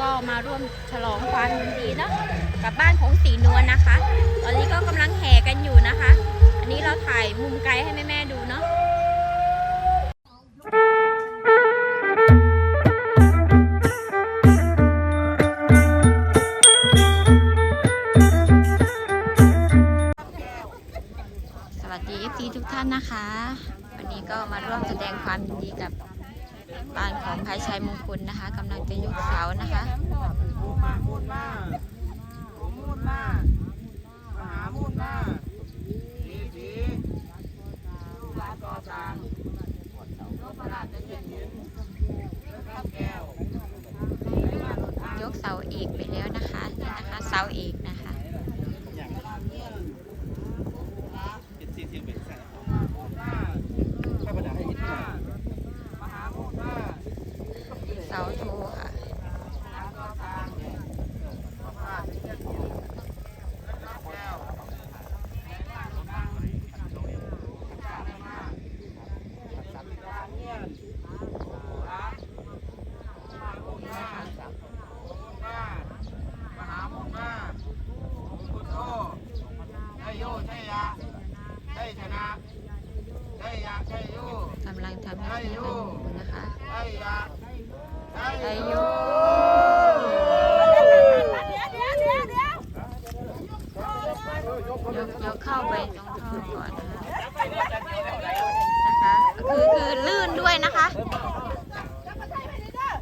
ก็มาร่วมฉลองความยินดีเนาะกับบ้านของสีนวลนะคะ ตอนนี้ก็กำลังแห่กันอยู่นะคะ อันนี้เราถ่ายมุมไกลให้แม่ๆดูเนาะสวัสดี FC ทุกท่านนะคะ วันนี้ก็มาร่วมแสดงความยินดีกับ บ้านของภายชัยมงคลนะคะกำลังจะยกเสานะคะมูมามูนมามูนมามหามูนมาสีสีร้านก่อสางนพราชจะเห็นหินแก้วยกเสาเอกไปแล้วนะคะนี่นะคะเสาเอกนะคะ มูนมามาหามูนมา เสาโทค่ะ ร้านก่อสร้างนพราชจะเห็นหินข้าวแก้วมาหามูนมาพุทโธได้โยใช่ยะได้ชนะได้ยะใช่โย กำลังทำหน้าที่กันอยู่นะคะ ได้ยะได้ ไอโยยกยกเข้าไปตรงท่อก่อนนะคะคือคือลื่นด้วยนะคะ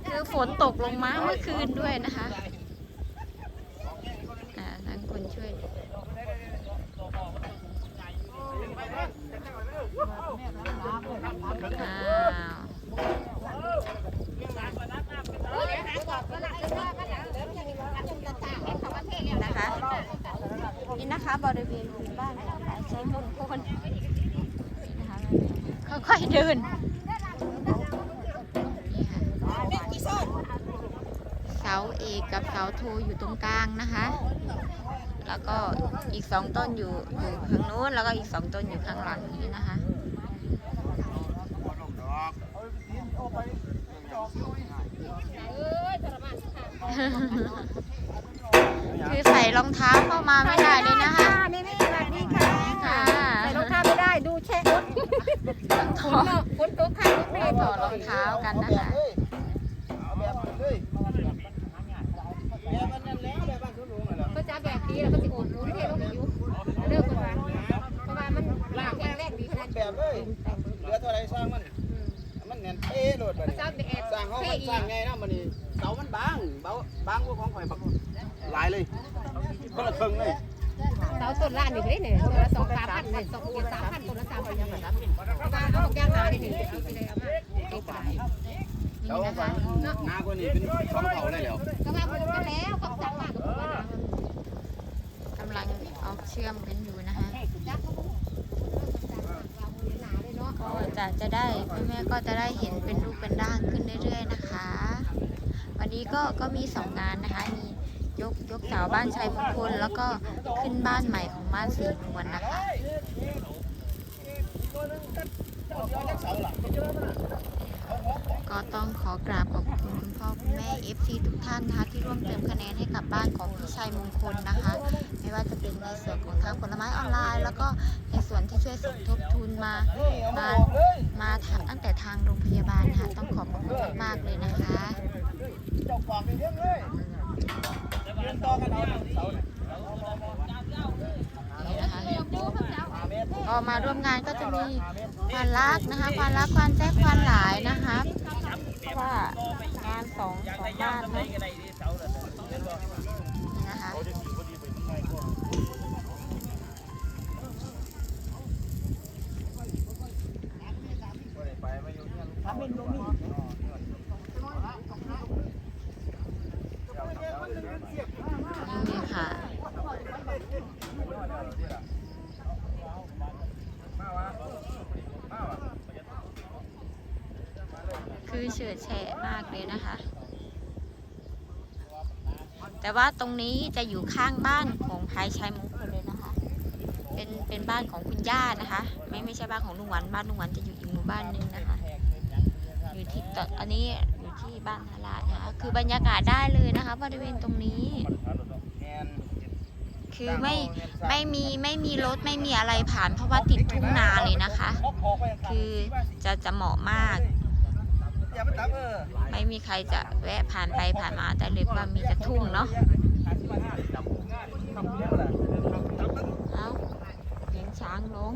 คือฝนตกลงมาเมื่อคืนด้วยนะคะ อ่าทั้งคนช่วย อ้าว นะคะ นี่นะคะบริเวณพื้นบ้านของนายใช้มงคลนะคะค่อยๆ เดินเสาเอกกับเสาโทอยู่ตรงกลางนะคะ แล้วก็อีกสองต้นอยู่อยู่ข้างนู้นแล้วก็อีกสองต้นอยู่ข้างหลังนี้นะคะคือใส่รองเท้าเข้ามาไม่ได้เลยนะคะ นี่นี่สวัสดีค่ะค่ะใส่รองเท้า ได้ดูแช่รถถฝอนดตกฝนตกค่ะรถไม่ไม่ได้ถอดรองเท้ากันนะคะเอาแบบนั้นเลยแบบนั้นแล้วแบบบ้านคุณลุงเหรอเขาจะแบบนี้แล้วก็สิโอนหมุนให้รถอยู่เลิกกันมาเพราะว่ามันลากแข็งแรงดีขนาดแบบเลยเหลือตัวใดสร้างมันมันแน่นเอ๊ะโหลดไปเขาจะแบบสร้างเขาเท่มันสร้างไงนะมันนี่เสามันบางเบาบางกว่าของข่อยบักหลายเลยคนละครึ่งเลย เสาต้นละอันนึ่เลยเนี่ยต้นละสองสามพันเนี่ยสองเกียร์สามพันต้นละสามพันยังไงเพราะว่าเขาบอกย่างหาได้หนึ่งเป็นปีเลยเอามาเอาไปเสาบางหน้ากว่านี้เป็นสองเท่าเลยแล้วก็ว่าคนกันแล้วก็จังมากก็ว่ากำลังเอาเชื่อมกันอยู่นะคะจักเขาเราหนาเลยเนาะก็จะจะได้พี่แม่ก็จะได้เห็นเป็นรูปเป็นร่างขึ้นเรื่อยๆนะคะ วันนี้ก็ก็มีสองงานนะคะมี ยกยกเสาบ้านชัยมงคลแล้วก็ขึ้นบ้านใหม่ของบ้านสีนวลนะคะก็ต้องขอกราบขอบคุณคุณพ่อคุณแม่ FC ทุกท่านนะคะที่ร่วมเติมคะแนนให้กับบ้านของพี่ชัยมงคลนะคะ ไม่ว่าจะเป็นในส่วนของทางผลไม้ออนไลน์ แล้วก็ในส่วนที่ช่วยสมทบทุนมามามาตั้งแต่ทางโรงพยาบาลนะคะต้องขอบคุณมากๆเลยนะคะ ต่อกันเนี่ยเสาเนี่ยออกมาร่วมงานก็จะมีควานรักนะคะควานรักควานแจ้ควานหลายนะคะเพราะว่างานสองสองบ้านนะนะคะ ไปมาอยู่เนี่ยทำเป็นบ่มี นี่ค่ะ คือเฉิดแฉะมากเลยนะคะ แต่ว่าตรงนี้จะอยู่ข้างบ้านของภายชัยมงคลเลยนะคะ เป็นเป็นบ้านของคุณย่านะคะ ไม่ไม่ใช่บ้านของลุงหวันบ้านลุงหวันจะอยู่อีกหมู่บ้านหนึงนะคะ อยู่ที่ตอนอันนี้อยู่ที่บ้านนาลาดนะคะ คือบรรยากาศได้เลยนะคะบริเวณตรงนี้ คือไม่ไม่มีไม่มีรถไม่มีอะไรผ่านเพราะว่าติดทุ่งนาเลยนะคะ คือจะจะเหมาะมาก ไปตับเออไม่มีใครจะแวะผ่านไปผ่านมาได้เลยว่ามีแต่ทุ่งเนาะเอาเลี้ยงช้างลง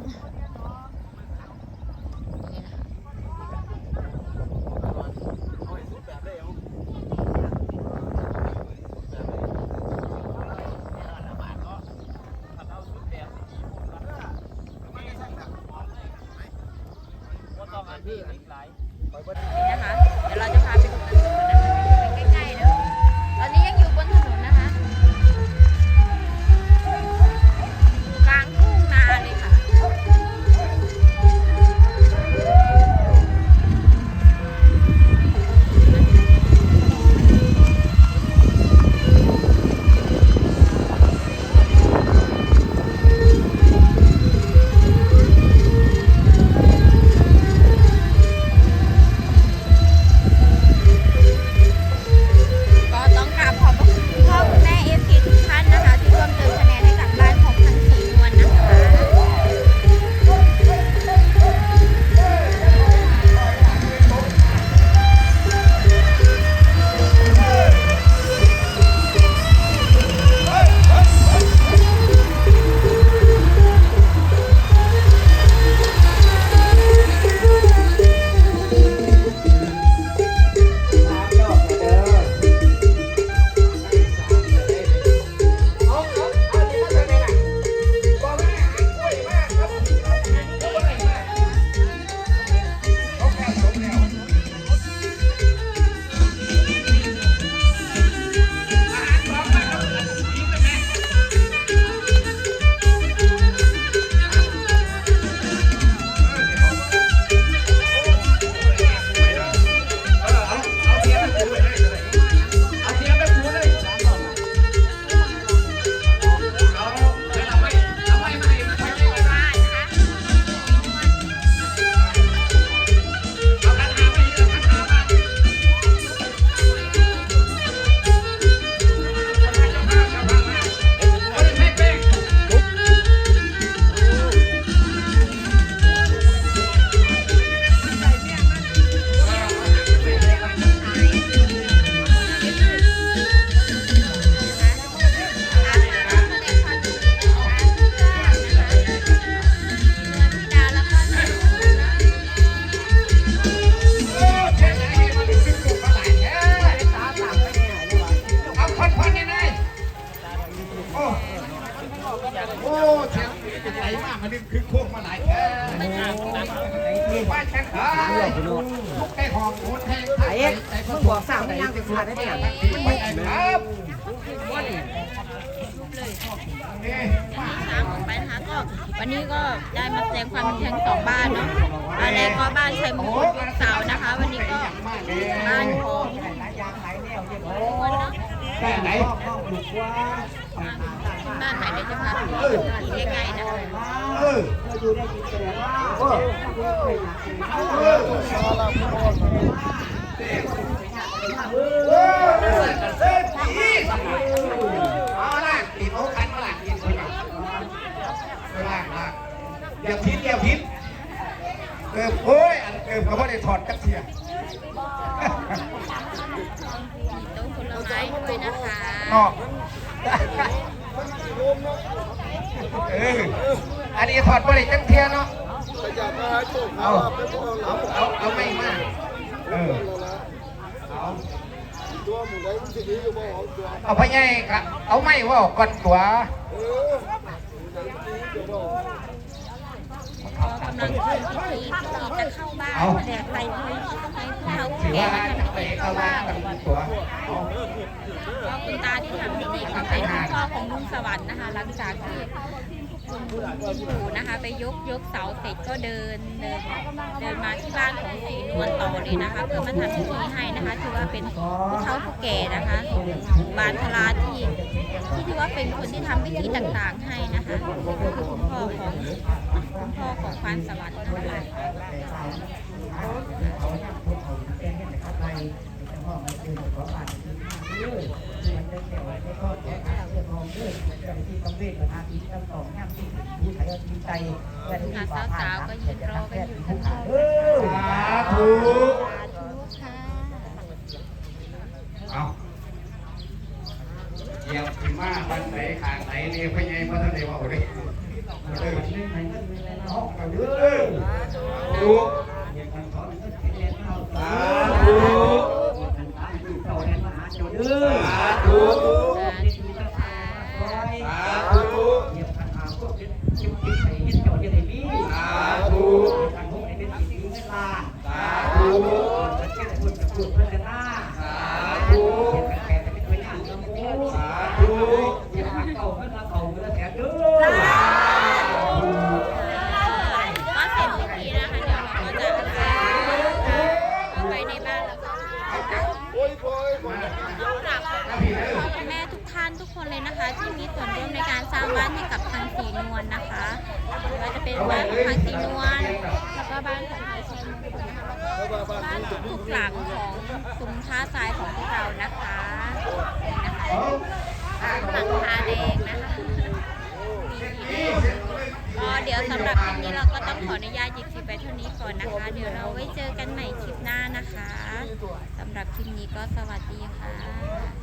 วันนี้ก็ได้มาแสดงความเป็นทั้งสองบ้านเนาะบ้านแรกก็บ้านชัยมงคลยกเสานะคะ วันนี้ก็บ้านของแค่ไหนบ้านใหม่เดี๋ยวจะพาไปดูที่ใกล้ๆนะคะเออเออเออเอาละตีโต๊ะกันมาละกินคนละล่างล่าง อย่าพิษอย่าพิษเออโอ้ยอันเออเขาไม่ได้ถอดจักเทียมีต้นผลไม้ด้วยนะคะนอกเอออันนี้ถอดบริจักเทียเนาะเอาเอาเอาเอาไม่มาเออเอาเอาไปไงครับเอาไม่ว่าก่อนตัว กำลังทำพิธีที่จะเข้าบ้านแจกใบพลูให้ผู้เฒ่าผู้ถือแก่ว่ามาจะทำไปเข้าเข้าบ้าบ้านกันตัวก็คุณตาที่ทำพิธีก็เป็นพ่อของลุงสวรรค์นะคะ หลังจากที่คุณปู่นะคะ ไปยกยกเสาเสร็จก็เดินเดินเดินมาที่บ้านของสีนวลต่อเลยนะคะเพื่อมาทำพิธีให้นะคะาเป็นผู้เฒ่าผู้แก่นะคะ บานทลาที่ที่ที่ว่าเป็นคนที่ทำพิธีต่างๆให้นะคะคือคุณพ่อของคุณพ่อของฟันสวัสดิ์นะคะสาวๆก็ยืนรอกันอยู่นะคะ ญ่พ่อใหญ่มาทางไหนมาเอาเลเออเอาเด้ บ้านทุกหลังของซุ้มท่าทรายของพวกเรานะคะนะคะหลังคาแดงนะคะอ๋อเดี๋ยวสำหรับคลิปนี้เราก็ต้องขออนุญาตหยุดคลิปไปเท่านี้ก่อนนะคะ เดี๋ยวเราไว้เจอกันใหม่คลิปหน้านะคะสำหรับคลิปนี้ก็สวัสดีค่ะ